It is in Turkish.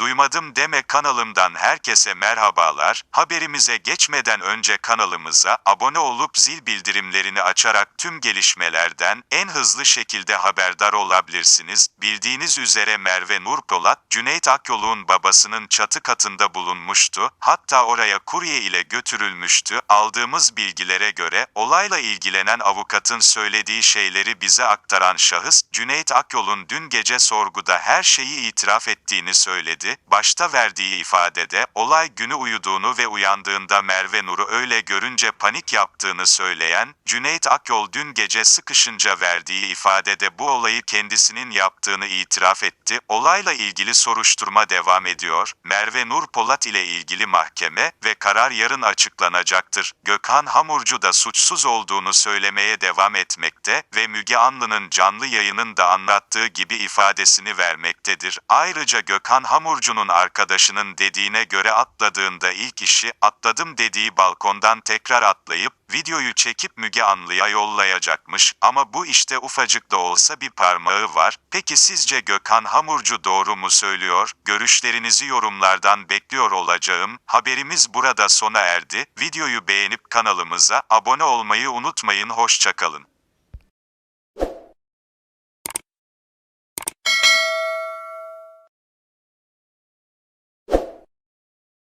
Duymadım deme kanalımdan herkese merhabalar. Haberimize geçmeden önce kanalımıza abone olup zil bildirimlerini açarak tüm gelişmelerden en hızlı şekilde haberdar olabilirsiniz. Bildiğiniz üzere Merve Nur Polat, Cüneyt Akyol'un babasının çatı katında bulunmuştu. Hatta oraya kurye ile götürülmüştü. Aldığımız bilgilere göre olayla ilgilenen avukatın söylediği şeyleri bize aktaran şahıs, Cüneyt Akyol'un dün gece sorguda her şeyi itiraf ettiğini söyledi. Başta verdiği ifadede olay günü uyuduğunu ve uyandığında Merve Nur'u öyle görünce panik yaptığını söyleyen, Cüneyt Akyol dün gece sıkışınca verdiği ifadede bu olayı kendisinin yaptığını itiraf etti. Olayla ilgili soruşturma devam ediyor. Merve Nur Polat ile ilgili mahkeme ve karar yarın açıklanacaktır. Gökhan Hamurcu da suçsuz olduğunu söylemeye devam etmekte ve Müge Anlı'nın canlı yayının da anlattığı gibi ifadesini vermektedir. Ayrıca Gökhan Hamurcu'nun arkadaşının dediğine göre atladığında ilk işi atladım dediği balkondan tekrar atlayıp videoyu çekip Müge Anlı'ya yollayacakmış ama bu işte ufacık da olsa bir parmağı var. Peki sizce Gökhan Hamurcu doğru mu söylüyor? Görüşlerinizi yorumlardan bekliyor olacağım. Haberimiz burada sona erdi. Videoyu beğenip kanalımıza abone olmayı unutmayın. Hoşçakalın.